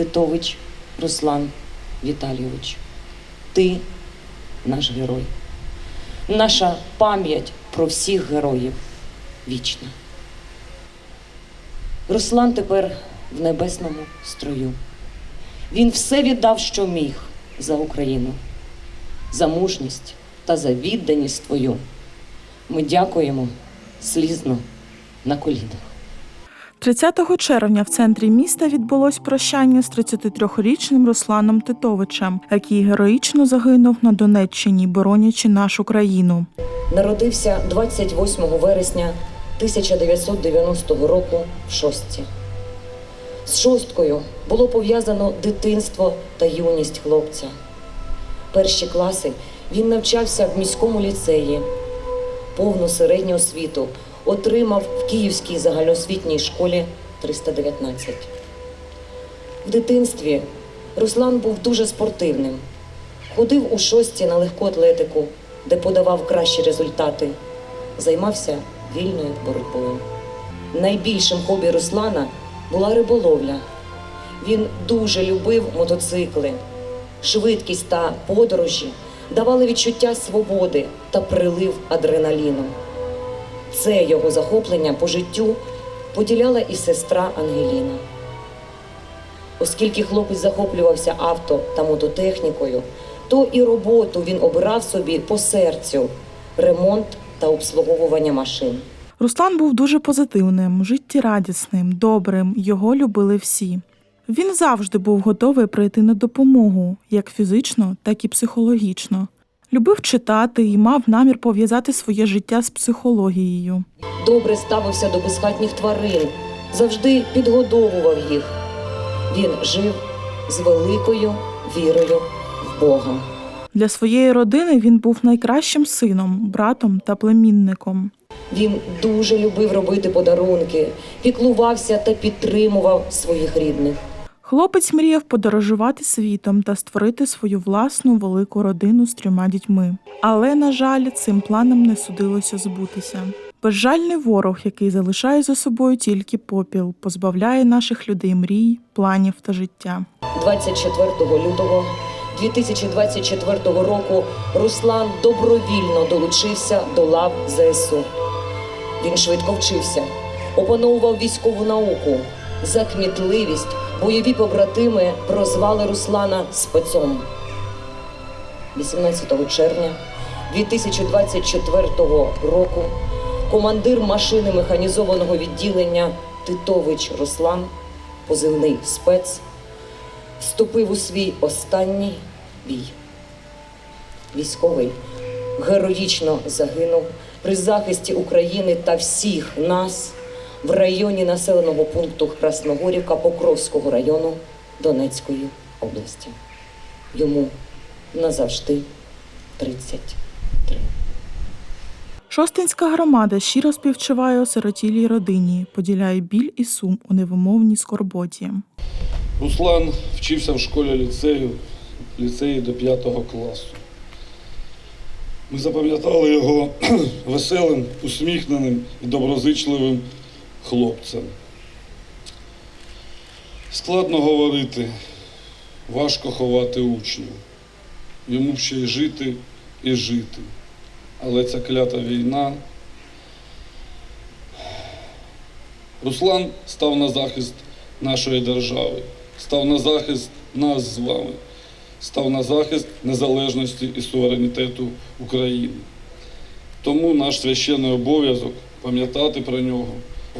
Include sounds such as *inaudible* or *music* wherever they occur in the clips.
Титович Руслан Віталійович. Ти наш герой. Наша пам'ять про всіх героїв вічна. Руслан тепер в небесному строю. Він все віддав, що міг за Україну, за мужність та за відданість твою. Ми дякуємо слізно на колінах. 30 червня в центрі міста відбулось прощання з 33-річним Русланом Титовичем, який героїчно загинув на Донеччині, боронячи нашу країну. Народився 28 вересня 1990 року в шостці. З шосткою було пов'язано дитинство та юність хлопця. Перші класи він навчався в міському ліцеї, повну середню освіту отримав в Київській загальноосвітній школі 319. В дитинстві Руслан був дуже спортивним. Ходив у шостці на легку атлетику, де подавав кращі результати, займався вільною боротьбою. Найбільшим хобі Руслана була риболовля. Він дуже любив мотоцикли. Швидкість та подорожі давали відчуття свободи та прилив адреналіну. Це його захоплення по життю поділяла і сестра Ангеліна. Оскільки хлопець захоплювався авто та мототехнікою, то і роботу він обирав собі по серцю ремонт та обслуговування машин. Руслан був дуже позитивним, життєрадісним, добрим, його любили всі. Він завжди був готовий прийти на допомогу, як фізично, так і психологічно. Любив читати і мав намір пов'язати своє життя з психологією. Добре ставився до безхатніх тварин, завжди підгодовував їх. Він жив з великою вірою в Бога. Для своєї родини він був найкращим сином, братом та племінником. Він дуже любив робити подарунки, піклувався та підтримував своїх рідних. Хлопець мріяв подорожувати світом та створити свою власну велику родину з трьома дітьми. Але, на жаль, цим планам не судилося збутися. Безжальний ворог, який залишає за собою тільки попіл, позбавляє наших людей мрій, планів та життя. 24 лютого 2024 року Руслан добровільно долучився до лав ЗСУ. Він швидко вчився, опановував військову науку. За кмітливість бойові побратими прозвали Руслана спецом. 18 червня 2024 року командир машини механізованого відділення Титович Руслан, позивний спец, вступив у свій останній бій. Військовий героїчно загинув при захисті України та всіх нас в районі населеного пункту Красногорівка Покровського району Донецької області. Йому назавжди 33. Шостинська громада щиро співчуває осиротілій родині, поділяє біль і сум у невимовній скорботі. Руслан вчився в школі ліцею, ліцеї до 5 класу. Ми запам'ятали його *clears throat* веселим, усміхненим і доброзичливим хлопцем. Складно говорити, важко ховати учнів. Йому ще й жити і жити. Але ця клята війна. Руслан став на захист нашої держави, став на захист нас з вами, став на захист незалежності і суверенітету України. Тому наш священний обов'язок пам'ятати про нього,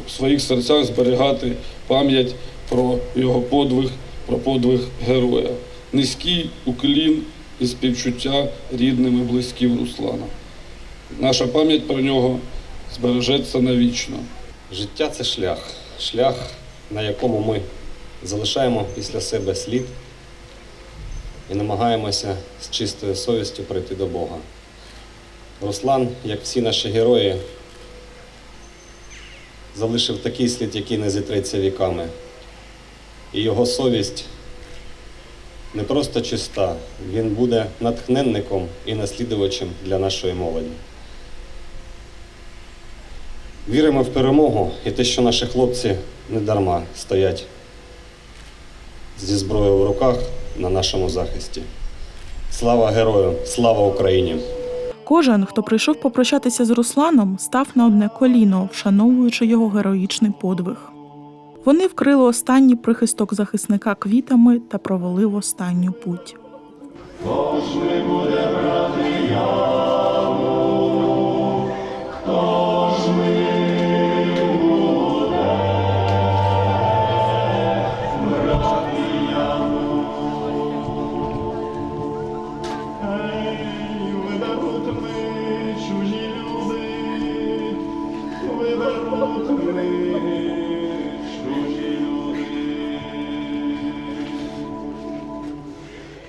в своїх серцях зберігати пам'ять про його подвиг, про подвиг героя. Низький уклін і співчуття рідним і близьким Руслана. Наша пам'ять про нього збережеться навічно. Життя це шлях, шлях, на якому ми залишаємо після себе слід і намагаємося з чистою совістю прийти до Бога. Руслан, як всі наші герої, залишив такий слід, який не зітреться віками. І його совість не просто чиста, він буде натхненником і наслідувачем для нашої молоді. Віримо в перемогу і те, що наші хлопці не дарма стоять зі зброєю в руках на нашому захисті. Слава герою! Слава Україні! Кожен, хто прийшов попрощатися з Русланом, став на одне коліно, вшановуючи його героїчний подвиг. Вони вкрили останній прихисток захисника квітами та провели в останню путь. Тож буде брати я